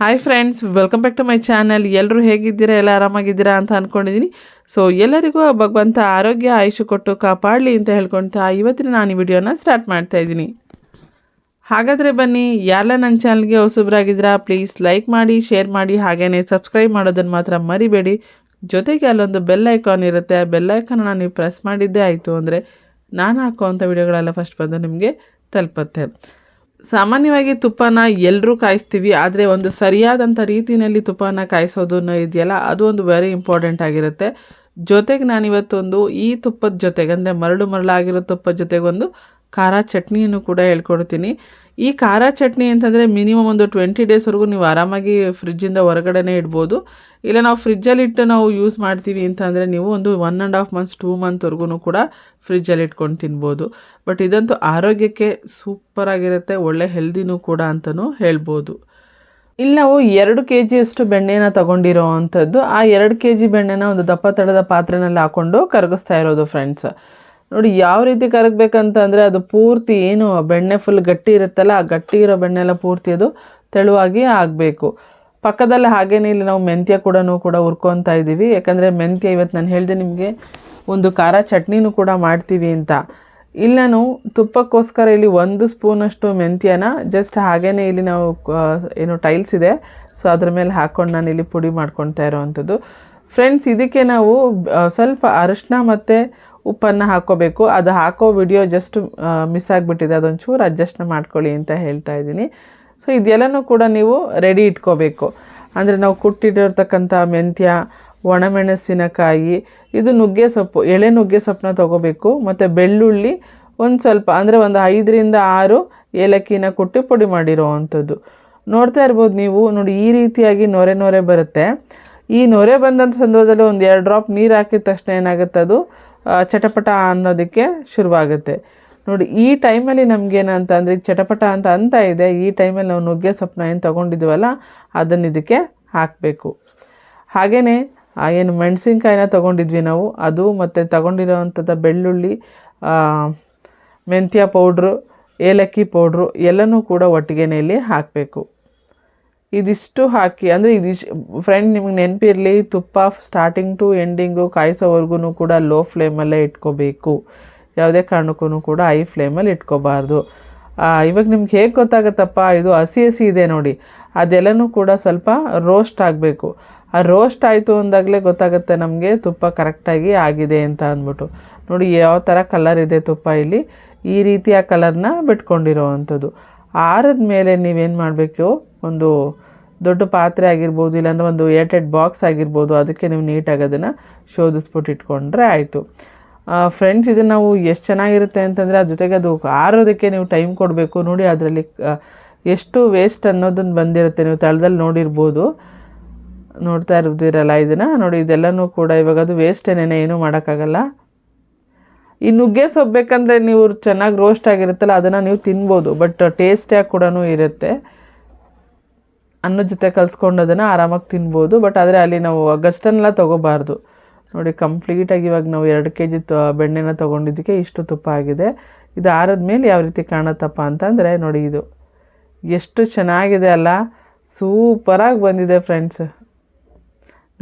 Hi friends welcome back to my channel ಎಲ್ಲರೂ ಹೇಗಿದ್ದೀರಾ? ಎಲ್ಲ ಆರಾಮಾಗಿದ್ದೀರಾ ಅಂತ ಅಂದ್ಕೊಂಡಿದ್ದೀನಿ ಸೊ ಎಲ್ಲರಿಗೂ ಭಗವಂತ ಆರೋಗ್ಯ ಆಯುಷು ಕೊಟ್ಟು ಕಾಪಾಡಲಿ ಅಂತ ಹೇಳ್ಕೊಳ್ತಾ ಇವತ್ತಿನ ನಾನು ಈ ವಿಡಿಯೋನ ಸ್ಟಾರ್ಟ್ ಮಾಡ್ತಾ ಇದ್ದೀನಿ. ಹಾಗಾದರೆ ಬನ್ನಿ, ಯಾರೆಲ್ಲ ನನ್ನ ಚಾನಲ್ಗೆ ಹೊಸಬ್ರಾಗಿದ್ದೀರಾ ಪ್ಲೀಸ್ ಲೈಕ್ ಮಾಡಿ ಶೇರ್ ಮಾಡಿ ಹಾಗೆಯೇ ಸಬ್ಸ್ಕ್ರೈಬ್ ಮಾಡೋದನ್ನು ಮಾತ್ರ ಮರಿಬೇಡಿ. ಜೊತೆಗೆ ಅಲ್ಲೊಂದು ಬೆಲ್ ಐಕಾನ್ ಇರುತ್ತೆ. ಆ ಬೆಲ್ ಐಕಾನ್ನ ನೀವು ಪ್ರೆಸ್ ಮಾಡಿದ್ದೇ ಆಯಿತು ಅಂದರೆ ನಾನು ಹಾಕೋವಂಥ ವಿಡಿಯೋಗಳೆಲ್ಲ ಫಸ್ಟ್ ಬಂದು ನಿಮಗೆ ತಲುಪುತ್ತೆ. ಸಾಮಾನ್ಯವಾಗಿ ತುಪ್ಪನ ಎಲ್ಲರೂ ಕಾಯಿಸ್ತೀವಿ, ಆದರೆ ಒಂದು ಸರಿಯಾದಂಥ ರೀತಿಯಲ್ಲಿ ತುಪ್ಪನ ಕಾಯಿಸೋದು ಇದೆಯಲ್ಲ, ಅದು ಒಂದು ವೆರಿ ಇಂಪಾರ್ಟೆಂಟ್ ಆಗಿರುತ್ತೆ. ಜೊತೆಗೆ ನಾನಿವತ್ತೊಂದು ಈ ತುಪ್ಪದ ಜೊತೆಗೆ, ಅಂದರೆ ಮರಳು ಮರಳಾಗಿರೋ ತುಪ್ಪದ ಜೊತೆಗೊಂದು ಖಾರ ಚಟ್ನಿಯನ್ನು ಕೂಡ ಹೇಳ್ಕೊಡ್ತೀನಿ. ಈ ಖಾರ ಚಟ್ನಿ ಅಂತಂದರೆ ಮಿನಿಮಮ್ ಒಂದು ಟ್ವೆಂಟಿ ಡೇಸ್ವರೆಗೂ ನೀವು ಆರಾಮಾಗಿ ಫ್ರಿಜ್ಜಿಂದ ಹೊರಗಡೆನೇ ಇಡ್ಬೋದು. ಇಲ್ಲ ನಾವು ಫ್ರಿಜ್ಜಲ್ಲಿ ಇಟ್ಟು ನಾವು ಯೂಸ್ ಮಾಡ್ತೀವಿ ಅಂತಂದರೆ ನೀವು ಒಂದು one and half months two ಮಂತ್ವರೆಗೂ ಕೂಡ ಫ್ರಿಜ್ಜಲ್ಲಿ ಇಟ್ಕೊಂಡು ತಿನ್ಬೋದು. ಬಟ್ ಇದಂತೂ ಆರೋಗ್ಯಕ್ಕೆ ಸೂಪರಾಗಿರುತ್ತೆ ಒಳ್ಳೆ ಹೆಲ್ದಿನೂ ಕೂಡ ಅಂತಲೂ ಹೇಳ್ಬೋದು. ಇಲ್ಲಿ ನಾವು ಎರಡು ಕೆ ಜಿಯಷ್ಟು ಬೆಣ್ಣೆನ ತೊಗೊಂಡಿರೋ ಅಂಥದ್ದು. ಆ ಎರಡು ಕೆ ಜಿ ಬೆಣ್ಣೆನ ಒಂದು ದಪ್ಪ ತಡದ ಪಾತ್ರೆನಲ್ಲಿ ಹಾಕ್ಕೊಂಡು ಕರಗಿಸ್ತಾ ಇರೋದು ಫ್ರೆಂಡ್ಸ್ ನೋಡಿ ಯಾವ ರೀತಿ ಕರಗಬೇಕಂತ ಅಂದರೆ ಅದು ಪೂರ್ತಿ ಏನು ಬೆಣ್ಣೆ ಫುಲ್ ಗಟ್ಟಿ ಇರುತ್ತಲ್ಲ, ಆ ಗಟ್ಟಿ ಇರೋ ಬೆಣ್ಣೆ ಎಲ್ಲ ಪೂರ್ತಿ ಅದು ತೆಳುವಾಗಿ ಆಗಬೇಕು. ಪಕ್ಕದಲ್ಲಿ ಹಾಗೇನೇ ಇಲ್ಲಿ ನಾವು ಮೆಂತ್ಯ ಕೂಡ ಕೂಡ ಹುರ್ಕೊತಾ ಇದ್ದೀವಿ. ಯಾಕಂದರೆ ಮೆಂತ್ಯ ಇವತ್ತು ನಾನು ಹೇಳಿದೆ ನಿಮಗೆ, ಒಂದು ಖಾರ ಚಟ್ನಿನೂ ಕೂಡ ಮಾಡ್ತೀವಿ ಅಂತ. ಇಲ್ಲಿ ನಾನು ತುಪ್ಪಕ್ಕೋಸ್ಕರ ಇಲ್ಲಿ ಒಂದು ಸ್ಪೂನಷ್ಟು ಮೆಂತ್ಯನ ಜಸ್ಟ್ ಹಾಗೇ ಇಲ್ಲಿ ನಾವು ಏನು ಟೈಲ್ಸ್ ಇದೆ. ಸೊ ಅದ್ರ ಮೇಲೆ ಹಾಕ್ಕೊಂಡು ನಾನು ಇಲ್ಲಿ ಪುಡಿ ಮಾಡ್ಕೊತಾ ಇರೋವಂಥದ್ದು. ಫ್ರೆಂಡ್ಸ್ ಇದಕ್ಕೆ ನಾವು ಸ್ವಲ್ಪ ಅರಿಶಿನ ಮತ್ತು ಉಪ್ಪನ್ನು ಹಾಕ್ಕೋಬೇಕು. ಅದು ಹಾಕೋ ವಿಡಿಯೋ ಜಸ್ಟ್ ಮಿಸ್ ಆಗಿಬಿಟ್ಟಿದೆ. ಅದೊಂಚೂರು ಅಡ್ಜಸ್ಟ್ ಮಾಡ್ಕೊಳ್ಳಿ ಅಂತ ಹೇಳ್ತಾ ಇದ್ದೀನಿ. ಸೊ ಇದೆಲ್ಲನೂ ಕೂಡ ನೀವು ರೆಡಿ ಇಟ್ಕೋಬೇಕು. ಅಂದರೆ ನಾವು ಕುಟ್ಟಿಟ್ಟಿರ್ತಕ್ಕಂಥ ಮೆಂತ್ಯ, ಒಣಮೆಣಸಿನಕಾಯಿ, ಇದು ನುಗ್ಗೆ ಸೊಪ್ಪು, ಎಳೆ ನುಗ್ಗೆ ಸೊಪ್ಪನ್ನ ತೊಗೋಬೇಕು. ಮತ್ತು ಬೆಳ್ಳುಳ್ಳಿ ಒಂದು ಸ್ವಲ್ಪ, ಅಂದರೆ ಒಂದು ಐದರಿಂದ ಆರು ಏಲಕ್ಕಿನ ಕುಟ್ಟಿ ಪುಡಿ ಮಾಡಿರೋ ಅಂಥದ್ದು ನೋಡ್ತಾ ಇರ್ಬೋದು ನೀವು, ನೋಡಿ ಈ ರೀತಿಯಾಗಿ ನೊರೆ ನೊರೆ ಬರುತ್ತೆ. ಈ ನೊರೆ ಬಂದಂಥ ಸಂದರ್ಭದಲ್ಲಿ ಒಂದು ಎರಡು ಡ್ರಾಪ್ ನೀರು ಹಾಕಿದ ತಕ್ಷಣ ಏನಾಗುತ್ತೆ ಅದು ಚಟಪಟ ಅನ್ನೋದಕ್ಕೆ ಶುರುವಾಗುತ್ತೆ. ನೋಡಿ, ಈ ಟೈಮಲ್ಲಿ ನಮಗೇನಂತ ಅಂದರೆ ಈಗ ಚಟಪಟ ಅಂತ ಅಂತ ಇದೆ. ಈ ಟೈಮಲ್ಲಿ ನಾವು ನುಗ್ಗೆ ಸೊಪ್ಪನ್ನ ಏನು ತೊಗೊಂಡಿದ್ದೀವಲ್ಲ ಅದನ್ನು ಇದಕ್ಕೆ ಹಾಕಬೇಕು. ಹಾಗೆಯೇ ಏನು ಮೆಣಸಿನ್ಕಾಯಿನ ತೊಗೊಂಡಿದ್ವಿ ನಾವು. ಅದು ಮತ್ತು ತೊಗೊಂಡಿರೋವಂಥದ್ದು ಬೆಳ್ಳುಳ್ಳಿ ಮೆಂತ್ಯ ಪೌಡ್ರು, ಏಲಕ್ಕಿ ಪೌಡ್ರು ಎಲ್ಲನೂ ಕೂಡ ಒಟ್ಟಿಗೆನೇ ಇಲ್ಲಿ ಹಾಕಬೇಕು. ಇದಿಷ್ಟು ಹಾಕಿ, ಅಂದರೆ ಇದಿಶ್ ಫ್ರೆಂಡ್ ನಿಮಗೆ ನೆನಪಿರಲಿ ತುಪ್ಪ ಸ್ಟಾರ್ಟಿಂಗ್ ಟು ಎಂಡಿಂಗು ಕಾಯಿಸೋವರೆಗೂ ಕೂಡ ಲೋ ಫ್ಲೇಮಲ್ಲೇ ಇಟ್ಕೋಬೇಕು. ಯಾವುದೇ ಕಾರಣಕ್ಕೂ ಕೂಡ ಹೈ ಫ್ಲೇಮಲ್ಲಿ ಇಟ್ಕೋಬಾರ್ದು. ಇವಾಗ ನಿಮ್ಗೆ ಹೇಗೆ ಗೊತ್ತಾಗುತ್ತಪ್ಪ, ಇದು ಹಸಿ ಹಸಿ ಇದೆ ನೋಡಿ. ಅದೆಲ್ಲನೂ ಕೂಡ ಸ್ವಲ್ಪ ರೋಸ್ಟ್ ಆಗಬೇಕು. ಆ ರೋಸ್ಟ್ ಆಯಿತು ಅಂದಾಗಲೇ ಗೊತ್ತಾಗುತ್ತೆ ನಮಗೆ, ತುಪ್ಪ ಕರೆಕ್ಟಾಗಿ ಆಗಿದೆ ಅಂತ ಅಂದ್ಬಿಟ್ಟು. ನೋಡಿ, ಯಾವ ಥರ ಕಲರ್ ಇದೆ ತುಪ್ಪ ಇಲ್ಲಿ, ಈ ರೀತಿಯ ಕಲರ್ನ ಬಿಟ್ಕೊಂಡಿರೋ ಅಂಥದ್ದು ಆರದ ಮೇಲೆ ನೀವೇನು ಮಾಡಬೇಕು, ಒಂದು ದೊಡ್ಡ ಪಾತ್ರೆ ಆಗಿರ್ಬೋದು, ಇಲ್ಲಾಂದ್ರೆ ಒಂದು ಏಟೆಡ್ ಬಾಕ್ಸ್ ಆಗಿರ್ಬೋದು, ಅದಕ್ಕೆ ನೀವು ನೀಟಾಗಿ ಅದನ್ನು ಶೋಧಿಸ್ಬಿಟ್ಟು ಇಟ್ಕೊಂಡ್ರೆ ಆಯಿತು. ಫ್ರೆಂಡ್ಸ್ ಇದನ್ನು ನಾವು ಎಷ್ಟು ಚೆನ್ನಾಗಿರುತ್ತೆ ಅಂತಂದರೆ ಅದ್ರ ಜೊತೆಗೆ ಅದು ಆರೋದಕ್ಕೆ ನೀವು ಟೈಮ್ ಕೊಡಬೇಕು. ನೋಡಿ ಅದರಲ್ಲಿ ಎಷ್ಟು ವೇಸ್ಟ್ ಅನ್ನೋದನ್ನು ಬಂದಿರುತ್ತೆ. ನೀವು ತಳದಲ್ಲಿ ನೋಡಿರ್ಬೋದು. ನೋಡ್ತಾ ಇರ್ತೀರಲ್ಲ ಇದನ್ನು. ನೋಡಿ, ಇದೆಲ್ಲನೂ ಕೂಡ ಇವಾಗ ಅದು ವೇಸ್ಟ್ ವೇಸ್ಟೇನೇನೆ ಏನೂ ಮಾಡೋಕ್ಕಾಗಲ್ಲ. ಈ ನುಗ್ಗೆ ಸೊಪ್ಪು ಬೇಕಂದರೆ ನೀವು ಚೆನ್ನಾಗಿ ರೋಸ್ಟ್ ಆಗಿರುತ್ತಲ್ಲ, ಅದನ್ನು ನೀವು ತಿನ್ಬೋದು. ಬಟ್ ಟೇಸ್ಟಿಯಾಗಿ ಕೂಡ ಇರುತ್ತೆ. ಅನ್ನದ ಜೊತೆ ಕಲಿಸ್ಕೊಂಡು ಅದನ್ನು ಆರಾಮಾಗಿ ತಿನ್ಬೋದು. ಬಟ್ ಆದರೆ ಅಲ್ಲಿ ನಾವು ಅಗಸ್ಟನ್ನೆಲ್ಲ ತೊಗೋಬಾರ್ದು. ನೋಡಿ ಕಂಪ್ಲೀಟಾಗಿ ಇವಾಗ ನಾವು ಎರಡು ಕೆ ಜಿ ಬೆಣ್ಣೆನ ತೊಗೊಂಡಿದ್ದಕ್ಕೆ ಇಷ್ಟು ತುಪ್ಪ ಆಗಿದೆ. ಇದು ಆರದ ಮೇಲೆ ಯಾವ ರೀತಿ ಕಾಣುತ್ತಪ್ಪ ಅಂತಂದರೆ, ನೋಡಿ ಇದು. ಎಷ್ಟು ಚೆನ್ನಾಗಿದೆ ಅಲ್ಲ. ಸೂಪರಾಗಿ ಬಂದಿದೆ ಫ್ರೆಂಡ್ಸ್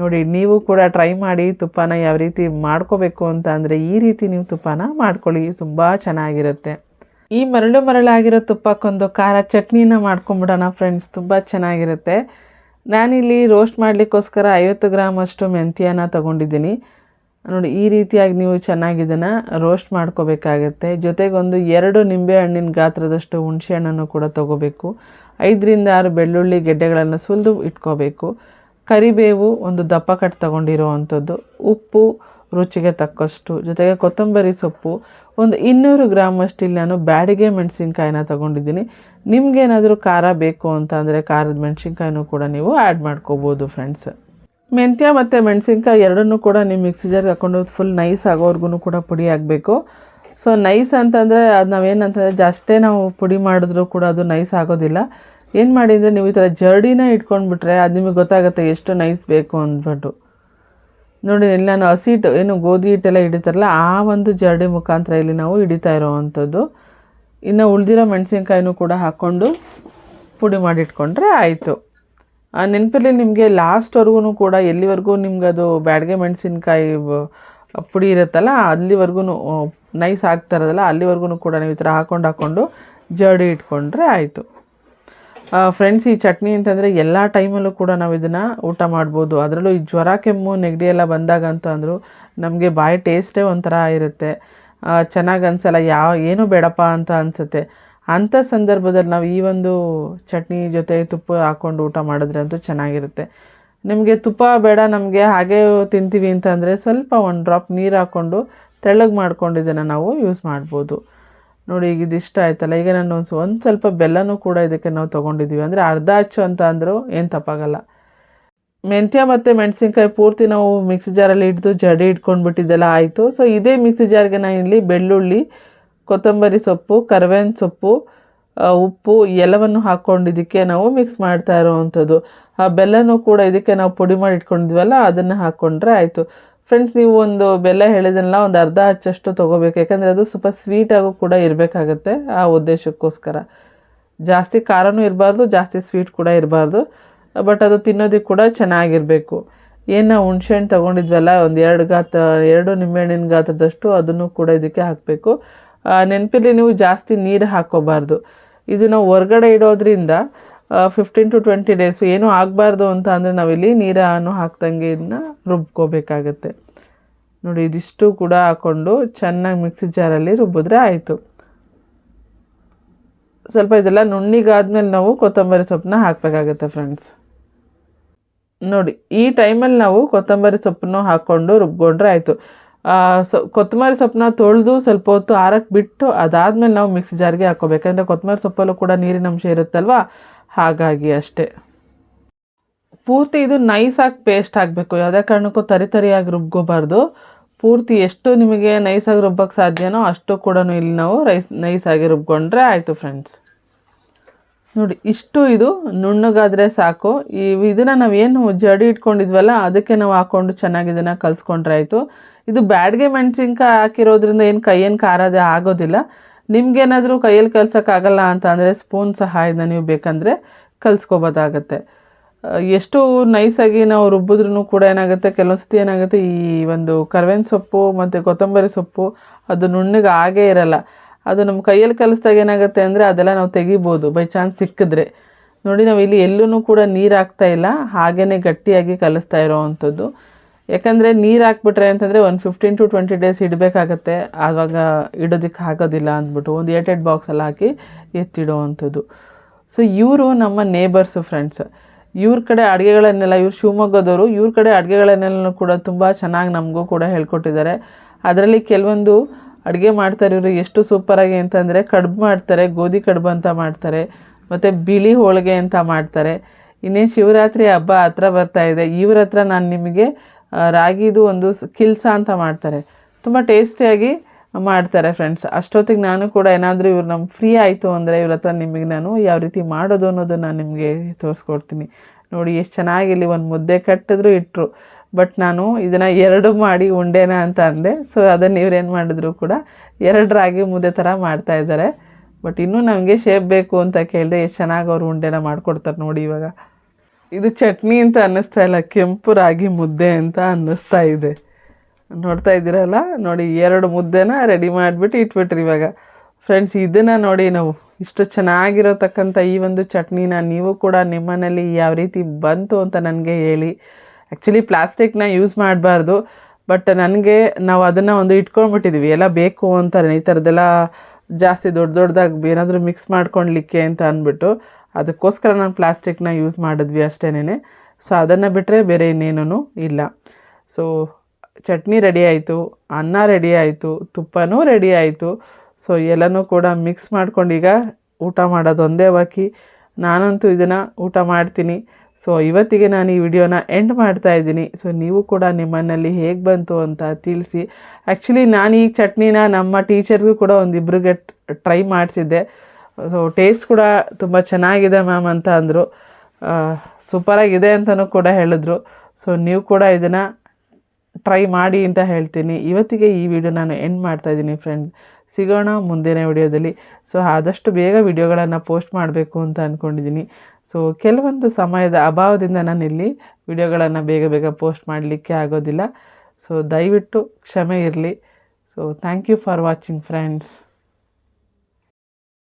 ನೋಡಿ, ನೀವು ಕೂಡ ಟ್ರೈ ಮಾಡಿ ತುಪ್ಪನ ಯಾವ ರೀತಿ ಮಾಡ್ಕೋಬೇಕು ಅಂತ ಅಂದರೆ ಈ ರೀತಿ ನೀವು ತುಪ್ಪನ ಮಾಡ್ಕೊಳ್ಳಿ, ತುಂಬ ಚೆನ್ನಾಗಿರುತ್ತೆ. ಈ ಮರಳು ಮರಳಾಗಿರೋ ತುಪ್ಪಕ್ಕೊಂದು ಖಾರ ಚಟ್ನಿನ ಮಾಡ್ಕೊಂಬಿಡೋಣ ಫ್ರೆಂಡ್ಸ್ ತುಂಬ ಚೆನ್ನಾಗಿರುತ್ತೆ. ನಾನಿಲ್ಲಿ ರೋಸ್ಟ್ ಮಾಡಲಿಕ್ಕೋಸ್ಕರ ಐವತ್ತು ಗ್ರಾಮ್ ಅಷ್ಟು ಮೆಂತ್ಯನ ತೊಗೊಂಡಿದ್ದೀನಿ. ನೋಡಿ, ಈ ರೀತಿಯಾಗಿ ನೀವು ಚೆನ್ನಾಗಿ ಇದನ್ನು ರೋಸ್ಟ್ ಮಾಡ್ಕೋಬೇಕಾಗತ್ತೆ. ಜೊತೆಗೊಂದು ಎರಡು ನಿಂಬೆ ಹಣ್ಣಿನ ಗಾತ್ರದಷ್ಟು ಹುಣಸೆ ಹಣ್ಣನ್ನು ಕೂಡ ತೊಗೋಬೇಕು. ಐದರಿಂದ ಆರು ಬೆಳ್ಳುಳ್ಳಿ ಗೆಡ್ಡೆಗಳನ್ನು ಸುಲಿದು ಇಟ್ಕೋಬೇಕು. ಕರಿಬೇವು ಒಂದು ದಪ್ಪ ಕಟ್ ತಗೊಂಡಿರೋ ಅಂಥದ್ದು ಉಪ್ಪು ರುಚಿಗೆ ತಕ್ಕಷ್ಟು. ಜೊತೆಗೆ ಕೊತ್ತಂಬರಿ ಸೊಪ್ಪು ಒಂದು ಇನ್ನೂರು ಗ್ರಾಮ್ ಅಷ್ಟು ಇಲ್ಲಿ ನಾನು ಬ್ಯಾಡಿಗೆ ಮೆಣಸಿನ್ಕಾಯಿನ ತೊಗೊಂಡಿದ್ದೀನಿ. ನಿಮಗೇನಾದರೂ ಖಾರ ಬೇಕು ಅಂತ ಅಂದರೆ ಖಾರದ ಮೆಣಸಿನ್ಕಾಯಿನೂ ಕೂಡ ನೀವು ಆ್ಯಡ್ ಮಾಡ್ಕೋಬೋದು ಫ್ರೆಂಡ್ಸ್ ಮೆಂತ್ಯ ಮತ್ತು ಮೆಣಸಿನ್ಕಾಯಿ ಎರಡನ್ನೂ ಕೂಡ ನೀವು ಮಿಕ್ಸಿ ಜಾರ್ಗೆ ಹಾಕ್ಕೊಂಡು ಫುಲ್ ನೈಸ್ ಆಗೋವರೆಗೂ ಕೂಡ ಪುಡಿ ಆಗಬೇಕು ಸೊ ನೈಸ್ ಅಂತಂದರೆ ಅದು ನಾವೇನಂತಂದರೆ ಜಾಸ್ತಿ ನಾವು ಪುಡಿ ಮಾಡಿದ್ರೂ ಕೂಡ ಅದು ನೈಸ್ ಆಗೋದಿಲ್ಲ. ಏನು ಮಾಡಿ ಅಂದರೆ ನೀವು ಈ ಥರ ಜರ್ಡಿನ ಇಟ್ಕೊಂಡ್ಬಿಟ್ರೆ ಅದು ನಿಮಗೆ ಗೊತ್ತಾಗುತ್ತೆ ಎಷ್ಟು ನೈಸ್ ಬೇಕು ಅಂದ್ಬಿಟ್ಟು. ನೋಡಿ, ಇಲ್ಲಿ ನಾನು ಹಸಿ ಹಿಟ್ಟು, ಏನು ಗೋಧಿ ಹಿಟ್ಟೆಲ್ಲ ಹಿಡಿತಾರಲ್ಲ, ಆ ಒಂದು ಜರ್ಡಿ ಮುಖಾಂತರ ಇಲ್ಲಿ ನಾವು ಹಿಡಿತಾ ಇರೋವಂಥದ್ದು. ಇನ್ನು ಉಳಿದಿರೋ ಮೆಣಸಿನ್ಕಾಯಿನೂ ಕೂಡ ಹಾಕ್ಕೊಂಡು ಪುಡಿ ಮಾಡಿಟ್ಕೊಂಡ್ರೆ ಆಯಿತು. ನೆನಪಲ್ಲಿ ನಿಮಗೆ ಲಾಸ್ಟ್ವರೆಗೂ ಕೂಡ ಎಲ್ಲಿವರೆಗೂ ನಿಮ್ಗೆ ಅದು ಬ್ಯಾಡ್ಗೆ ಮೆಣಸಿನ್ಕಾಯಿ ಪುಡಿ ಇರುತ್ತಲ್ಲ, ಅಲ್ಲಿವರೆಗೂ ನೈಸ್ ಆಗ್ತಾ ಇರೋದಲ್ಲ, ಅಲ್ಲಿವರೆಗೂ ಕೂಡ ನೀವು ಈ ಥರ ಹಾಕೊಂಡು ಹಾಕ್ಕೊಂಡು ಜರ್ಡಿ ಇಟ್ಕೊಂಡ್ರೆ ಆಯಿತು. ಫ್ರೆಂಡ್ಸ್ ಈ ಚಟ್ನಿ ಅಂತಂದರೆ ಎಲ್ಲ ಟೈಮಲ್ಲೂ ಕೂಡ ನಾವು ಇದನ್ನು ಊಟ ಮಾಡ್ಬೋದು. ಅದರಲ್ಲೂ ಈ ಜ್ವರ, ಕೆಮ್ಮು, ನೆಗಡಿ ಎಲ್ಲ ಬಂದಾಗ ಅಂತ ಅಂದರೂ ನಮಗೆ ಬಾಯಿ ಟೇಸ್ಟೇ ಒಂಥರ ಇರುತ್ತೆ. ಚೆನ್ನಾಗಿ ಅನಿಸಲ್ಲ ಯಾವ ಏನೂ ಬೇಡಪ್ಪ ಅಂತ ಅನಿಸುತ್ತೆ. ಅಂಥ ಸಂದರ್ಭದಲ್ಲಿ ನಾವು ಈ ಒಂದು ಚಟ್ನಿ ಜೊತೆ ತುಪ್ಪ ಹಾಕ್ಕೊಂಡು ಊಟ ಮಾಡಿದ್ರೆ ಅಂತೂ ಚೆನ್ನಾಗಿರುತ್ತೆ. ನಿಮಗೆ ತುಪ್ಪ ಬೇಡ, ನಮಗೆ ಹಾಗೆ ತಿಂತೀವಿ ಅಂತಂದರೆ ಸ್ವಲ್ಪ ಒಂದು ಡ್ರಾಪ್ ನೀರು ಹಾಕ್ಕೊಂಡು ತೆಳ್ಳಗೆ ಮಾಡ್ಕೊಂಡು ಇದನ್ನು ನಾವು ಯೂಸ್ ಮಾಡ್ಬೋದು. ನೋಡಿ ಈಗ ಇದಿಷ್ಟ ಆಯ್ತಲ್ಲ. ಈಗ ನಾನು ಒಂದು ಒಂದು ಸ್ವಲ್ಪ ಬೆಲ್ಲನೂ ಕೂಡ ಇದಕ್ಕೆ ನಾವು ತೊಗೊಂಡಿದ್ದೀವಿ ಅಂದರೆ ಅರ್ಧ ಅಚ್ಚು ಅಂತ ಅಂದರೂ ಏನು ತಪ್ಪಾಗಲ್ಲ. ಮೆಂತ್ಯ ಮತ್ತು ಮೆಣಸಿನ್ಕಾಯಿ ಪೂರ್ತಿ ನಾವು ಮಿಕ್ಸಿ ಜಾರಲ್ಲಿ ಹಿಡಿದು ಜಡಿ ಇಟ್ಕೊಂಡ್ಬಿಟ್ಟಿದ್ದೆಲ್ಲ ಆಯಿತು. ಸೊ ಇದೇ ಮಿಕ್ಸಿ ಜಾರ್ಗೆ ನಾನು ಇಲ್ಲಿ ಬೆಳ್ಳುಳ್ಳಿ, ಕೊತ್ತಂಬರಿ ಸೊಪ್ಪು ಕರ್ಬೇವಿನ ಸೊಪ್ಪು ಉಪ್ಪು ಎಲ್ಲವನ್ನು ಹಾಕ್ಕೊಂಡು ಇದಕ್ಕೆ ನಾವು ಮಿಕ್ಸ್ ಮಾಡ್ತಾ ಇರೋವಂಥದ್ದು. ಆ, ಬೆಲ್ಲನೂ ಕೂಡ ಇದಕ್ಕೆ ನಾವು ಪುಡಿ ಮಾಡಿ ಇಟ್ಕೊಂಡಿದ್ವಲ್ಲ, ಅದನ್ನು ಹಾಕ್ಕೊಂಡ್ರೆ ಆಯಿತು. ಫ್ರೆಂಡ್ಸ್ ನೀವು ಒಂದು ಬೆಲ್ಲ ಹೇಳಿದಲ್ಲ ಒಂದು ಅರ್ಧ ಹಚ್ಚಷ್ಟು ತೊಗೋಬೇಕು. ಯಾಕಂದರೆ ಅದು ಸ್ವಲ್ಪ ಸ್ವೀಟಾಗೂ ಕೂಡ ಇರಬೇಕಾಗತ್ತೆ ಆ ಉದ್ದೇಶಕ್ಕೋಸ್ಕರ. ಜಾಸ್ತಿ ಖಾರನೂ ಇರಬಾರ್ದು, ಜಾಸ್ತಿ ಸ್ವೀಟ್ ಕೂಡ ಇರಬಾರ್ದು. ಬಟ್ ಅದು ತಿನ್ನೋದಕ್ಕೆ ಕೂಡ ಚೆನ್ನಾಗಿರಬೇಕು. ಏನು ಹುಣ್ಸೆಹಣ್ಣು ತೊಗೊಂಡಿದ್ವಲ್ಲ, ಒಂದು ಎರಡು ಗಾತ, ಎರಡು ನಿಂಬೆಹಣ್ಣಿನ ಗಾತ್ರದಷ್ಟು ಅದನ್ನು ಕೂಡ ಇದಕ್ಕೆ ಹಾಕಬೇಕು. ನೆನಪಲ್ಲಿ ನೀವು ಜಾಸ್ತಿ ನೀರು ಹಾಕೋಬಾರ್ದು. ಇದನ್ನು ಹೊರ್ಗಡೆ ಇಡೋದ್ರಿಂದ ಫಿಫ್ಟೀನ್ ಟು ಟ್ವೆಂಟಿ ಡೇಸು ಏನೂ ಆಗಬಾರ್ದು ಅಂತ ಅಂದರೆ ನಾವಿಲ್ಲಿ ನೀರನ್ನು ಹಾಕ್ದಂಗೆ ಇದನ್ನ ರುಬ್ಕೋಬೇಕಾಗತ್ತೆ. ನೋಡಿ, ಇದಿಷ್ಟು ಕೂಡ ಹಾಕ್ಕೊಂಡು ಚೆನ್ನಾಗಿ ಮಿಕ್ಸಿ ಜಾರಲ್ಲಿ ರುಬ್ಬಿದ್ರೆ ಆಯಿತು. ಸ್ವಲ್ಪ ಇದೆಲ್ಲ ನುಣ್ಣಿಗಾದ್ಮೇಲೆ ನಾವು ಕೊತ್ತಂಬರಿ ಸೊಪ್ಪನ್ನ ಹಾಕಬೇಕಾಗತ್ತೆ ಫ್ರೆಂಡ್ಸ್ ನೋಡಿ, ಈ ಟೈಮಲ್ಲಿ ನಾವು ಕೊತ್ತಂಬರಿ ಸೊಪ್ಪನ್ನು ಹಾಕ್ಕೊಂಡು ರುಬ್ಕೊಂಡ್ರೆ ಆಯಿತು. ಸೊ, ಕೊತ್ತಂಬರಿ ಸೊಪ್ಪನ್ನ ತೊಳೆದು ಸ್ವಲ್ಪ ಹೊತ್ತು ಆರಕ್ಕೆ ಬಿಟ್ಟು ಅದಾದಮೇಲೆ ನಾವು ಮಿಕ್ಸಿ ಜಾರಿಗೆ ಹಾಕ್ಕೋಬೇಕು. ಯಾಕಂದರೆ ಕೊತ್ತಂಬರಿ ಸೊಪ್ಪಲ್ಲೂ ಕೂಡ ನೀರಿನ ಅಂಶ ಇರುತ್ತಲ್ವ? ಹಾಗಾಗಿ ಅಷ್ಟೇ. ಪೂರ್ತಿ ಇದು ನೈಸಾಗಿ ಪೇಸ್ಟ್ ಆಗಬೇಕು. ಯಾವುದೇ ಕಾರಣಕ್ಕೂ ತರಿ ತರಿಯಾಗಿ ರುಬ್ಕೋಬಾರ್ದು. ಪೂರ್ತಿ ಎಷ್ಟು ನಿಮಗೆ ನೈಸಾಗಿ ರುಬ್ಬಕ್ಕೆ ಸಾಧ್ಯನೋ ಅಷ್ಟು ಕೂಡ ಇಲ್ಲಿ ನಾವು ರೈಸ್ ನೈಸಾಗಿ ರುಬ್ಕೊಂಡ್ರೆ ಆಯಿತು ಫ್ರೆಂಡ್ಸ್ ನೋಡಿ, ಇಷ್ಟು ಇದು ನುಣ್ಣಗಾದರೆ ಸಾಕು. ಈ ಇದನ್ನು ಏನು ಜಡಿ ಇಟ್ಕೊಂಡಿದ್ವಲ್ಲ, ಅದಕ್ಕೆ ನಾವು ಹಾಕ್ಕೊಂಡು ಚೆನ್ನಾಗಿ ಇದನ್ನು ಕಲಿಸ್ಕೊಂಡ್ರೆ ಆಯಿತು. ಇದು ಬ್ಯಾಡ್ಗೆ ಮೆಣಸಿನ್ಕಾಯಿ ಹಾಕಿರೋದ್ರಿಂದ ಏನು ಕೈಯೇನು ಖಾರದೇ ಆಗೋದಿಲ್ಲ. ನಿಮ್ಗೇನಾದರೂ ಕೈಯಲ್ಲಿ ಕಲ್ಸೋಕ್ಕಾಗಲ್ಲ ಅಂತ ಅಂದರೆ ಸ್ಪೂನ್ ಸಹಾಯದಿಂದ ನೀವು ಬೇಕಂದರೆ ಕಲಿಸ್ಕೋಬೋದಾಗತ್ತೆ. ಎಷ್ಟು ನೈಸಾಗಿ ನಾವು ರುಬ್ಬಿದ್ರೂ ಕೂಡ ಏನಾಗುತ್ತೆ ಕೆಲವೊಂದು ಸತಿ ಏನಾಗುತ್ತೆ, ಈ ಒಂದು ಕರ್ವೇನ್ ಸೊಪ್ಪು ಮತ್ತು ಕೊತ್ತಂಬರಿ ಸೊಪ್ಪು ಅದು ನುಣ್ಣಗೆ ಆಗೇ ಇರಲ್ಲ. ಅದು ನಮ್ಮ ಕೈಯಲ್ಲಿ ಕಲಿಸ್ದಾಗ ಏನಾಗುತ್ತೆ ಅಂದರೆ ಅದೆಲ್ಲ ನಾವು ತೆಗಿಬೋದು ಬೈ ಚಾನ್ಸ್ ಸಿಕ್ಕಿದ್ರೆ. ನೋಡಿ ನಾವು ಇಲ್ಲಿ ಎಲ್ಲೂ ಕೂಡ ನೀರು ಹಾಕ್ತಾ ಇಲ್ಲ ಹಾಗೇ ಗಟ್ಟಿಯಾಗಿ ಕಲಿಸ್ತಾ ಇರೋವಂಥದ್ದು. ಯಾಕಂದರೆ ನೀರು ಹಾಕ್ಬಿಟ್ರೆ ಅಂತಂದರೆ ಒಂದು ಫಿಫ್ಟೀನ್ ಟು ಟ್ವೆಂಟಿ ಡೇಸ್ ಇಡಬೇಕಾಗತ್ತೆ. ಆವಾಗ ಇಡೋದಕ್ಕೆ ಆಗೋದಿಲ್ಲ ಅಂದ್ಬಿಟ್ಟು ಒಂದು ಏಟ್ ಏಟ್ ಬಾಕ್ಸಲ್ಲಿ ಹಾಕಿ ಎತ್ತಿಡೋ ಅಂಥದ್ದು ಸೊ ಇವರು ನಮ್ಮ ನೇಬರ್ಸು ಫ್ರೆಂಡ್ಸ್ ಇವ್ರ ಕಡೆ ಅಡುಗೆಗಳನ್ನೆಲ್ಲ, ಇವ್ರು ಶಿವಮೊಗ್ಗದವರು, ಇವ್ರ ಕಡೆ ಅಡುಗೆಗಳನ್ನೆಲ್ಲ ಕೂಡ ತುಂಬ ಚೆನ್ನಾಗಿ ನಮಗೂ ಕೂಡ ಹೇಳ್ಕೊಟ್ಟಿದ್ದಾರೆ. ಅದರಲ್ಲಿ ಕೆಲವೊಂದು ಅಡುಗೆ ಮಾಡ್ತಾರೆ ಇವರು ಎಷ್ಟು ಸೂಪರಾಗಿ ಅಂತಂದರೆ ಕಡುಬು ಮಾಡ್ತಾರೆ, ಗೋಧಿ ಕಡುಬು ಅಂತ ಮಾಡ್ತಾರೆ, ಮತ್ತು ಬಿಳಿ ಹೋಳಿಗೆ ಅಂತ ಮಾಡ್ತಾರೆ. ಇನ್ನೇನು ಶಿವರಾತ್ರಿ ಹಬ್ಬ ಹತ್ರ ಬರ್ತಾ ಇದೆ. ಇವ್ರ ಹತ್ರ ನಾನು ನಿಮಗೆ ರಾಗಿದು ಒಂದು ಕಿಲ್ಸ ಅಂತ ಮಾಡ್ತಾರೆ. ತುಂಬ ಟೇಸ್ಟಿಯಾಗಿ ಮಾಡ್ತಾರೆ ಫ್ರೆಂಡ್ಸ್. ಅಷ್ಟೊತ್ತಿಗೆ ನಾನು ಕೂಡ ಏನಾದರೂ ಇವ್ರು ನಮ್ಗೆ ಫ್ರೀ ಆಯಿತು ಅಂದರೆ ಇವ್ರ ಹತ್ರ ನಿಮಗೆ ನಾನು ಯಾವ ರೀತಿ ಮಾಡೋದು ಅನ್ನೋದನ್ನು ನಿಮಗೆ ತೋರಿಸ್ಕೊಡ್ತೀನಿ. ನೋಡಿ ಎಷ್ಟು ಚೆನ್ನಾಗಿ ಇಲ್ಲಿ ಒಂದು ಮುದ್ದೆ ಕಟ್ಟಿದ್ರು ಇಟ್ಟರು ಬಟ್ ನಾನು ಇದನ್ನು ಎರಡು ಮಾಡಿ ಉಂಡೆನ ಅಂತ ಅಂದೆ. ಸೊ ಅದನ್ನು ಇವ್ರೇನು ಮಾಡಿದ್ರು ಕೂಡ ಎರಡು ರಾಗಿ ಮುದ್ದೆ ಥರ ಮಾಡ್ತಾ ಇದ್ದಾರೆ. ಬಟ್ ಇನ್ನೂ ನಮಗೆ ಶೇಪ್ ಬೇಕು ಅಂತ ಕೇಳಿದೆ ಎಷ್ಟು ಚೆನ್ನಾಗಿ ಅವರು ಉಂಡೆನ ಮಾಡಿಕೊಡ್ತಾರೆ ನೋಡಿ ಇವಾಗ. ಇದು ಚಟ್ನಿ ಅಂತ ಅನ್ನಿಸ್ತಾ ಇಲ್ಲ, ಕೆಂಪು ರಾಗಿ ಮುದ್ದೆ ಅಂತ ಅನ್ನಿಸ್ತಾ ಇದೆ. ನೋಡ್ತಾ ಇದ್ದೀರಲ್ಲ? ನೋಡಿ, ಎರಡು ಮುದ್ದೆನ ರೆಡಿ ಮಾಡಿಬಿಟ್ಟು ಇಟ್ಬಿಟ್ರಿ ಇವಾಗ. ಫ್ರೆಂಡ್ಸ್ ಇದನ್ನು ನೋಡಿ ನಾವು ಇಷ್ಟು ಚೆನ್ನಾಗಿರತಕ್ಕಂಥ ಈ ಒಂದು ಚಟ್ನಿನ ನೀವು ಕೂಡ ನಿಮ್ಮನೇಲಿ ಯಾವ ರೀತಿ ಬಂತು ಅಂತ ನನಗೆ ಹೇಳಿ. ಆ್ಯಕ್ಚುಲಿ ಪ್ಲಾಸ್ಟಿಕ್ನ ಯೂಸ್ ಮಾಡಬಾರ್ದು ಬಟ್ ನನಗೆ ನಾವು ಅದನ್ನು ಒಂದು ಇಟ್ಕೊಂಡ್ಬಿಟ್ಟಿದ್ದೀವಿ ಎಲ್ಲ ಬೇಕು ಅಂತಾರೆ, ಈ ಥರದ್ದೆಲ್ಲ ಜಾಸ್ತಿ ದೊಡ್ಡ ದೊಡ್ಡದಾಗಿ ಏನಾದರೂ ಮಿಕ್ಸ್ ಮಾಡ್ಕೊಳ್ಲಿಕ್ಕೆ ಅಂತ ಅಂದ್ಬಿಟ್ಟು. ಅದಕ್ಕೋಸ್ಕರ ನಾನು ಪ್ಲಾಸ್ಟಿಕ್ನ ಯೂಸ್ ಮಾಡಿದ್ವಿ ಅಷ್ಟೇನೆ ಸೊ ಅದನ್ನು ಬಿಟ್ಟರೆ ಬೇರೆ ಇನ್ನೇನೂ ಇಲ್ಲ. ಸೊ ಚಟ್ನಿ ರೆಡಿ ಆಯಿತು, ಅನ್ನ ರೆಡಿ ಆಯಿತು, ತುಪ್ಪನೂ ರೆಡಿ ಆಯಿತು. ಸೊ ಎಲ್ಲನೂ ಕೂಡ ಮಿಕ್ಸ್ ಮಾಡ್ಕೊಂಡು ಈಗ ಊಟ ಮಾಡೋದು ಒಂದೇ ಬಾಕಿ ನಾನಂತೂ ಇದನ್ನು ಊಟ ಮಾಡ್ತೀನಿ. ಸೊ ಇವತ್ತಿಗೆ ನಾನು ಈ ವಿಡಿಯೋನ ಎಂಡ್ ಮಾಡ್ತಾ ಇದ್ದೀನಿ. ಸೊ ನೀವು ಕೂಡ ನಿಮ್ಮನ್ನಲ್ಲಿ ಹೇಗೆ ಬಂತು ಅಂತ ತಿಳಿಸಿ. ಆ್ಯಕ್ಚುಲಿ ನಾನು ಈ ಚಟ್ನಿನ ನಮ್ಮ ಟೀಚರ್ಸ್ಗೂ ಕೂಡ ಒಂದಿಬ್ರಿಗೆ ಟ್ರೈ ಮಾಡಿಸಿದ್ದೆ. ಸೊ ಟೇಸ್ಟ್ ಕೂಡ ತುಂಬ ಚೆನ್ನಾಗಿದೆ ಮ್ಯಾಮ್ ಅಂತ ಅಂದರು. ಸೂಪರಾಗಿದೆ ಅಂತಲೂ ಕೂಡ ಹೇಳಿದ್ರು. ಸೊ ನೀವು ಕೂಡ ಇದನ್ನು ಟ್ರೈ ಮಾಡಿ ಅಂತ ಹೇಳ್ತೀನಿ. ಇವತ್ತಿಗೆ ಈ ವಿಡಿಯೋ ನಾನು ಎಂಡ್ ಮಾಡ್ತಾ ಇದ್ದೀನಿ ಫ್ರೆಂಡ್ಸ್ ಸಿಗೋಣ ಮುಂದಿನ ವಿಡಿಯೋದಲ್ಲಿ. ಸೊ ಆದಷ್ಟು ಬೇಗ ವಿಡಿಯೋಗಳನ್ನು ಪೋಸ್ಟ್ ಮಾಡಬೇಕು ಅಂತ ಅಂದ್ಕೊಂಡಿದ್ದೀನಿ ಸೊ ಕೆಲವೊಂದು ಸಮಯದ ಅಭಾವದಿಂದ ನಾನಿಲ್ಲಿ ವಿಡಿಯೋಗಳನ್ನು ಬೇಗ ಬೇಗ ಪೋಸ್ಟ್ ಮಾಡಲಿಕ್ಕೆ ಆಗೋದಿಲ್ಲ. ಸೊ ದಯವಿಟ್ಟು ಕ್ಷಮೆ ಇರಲಿ. So thank you for watching friends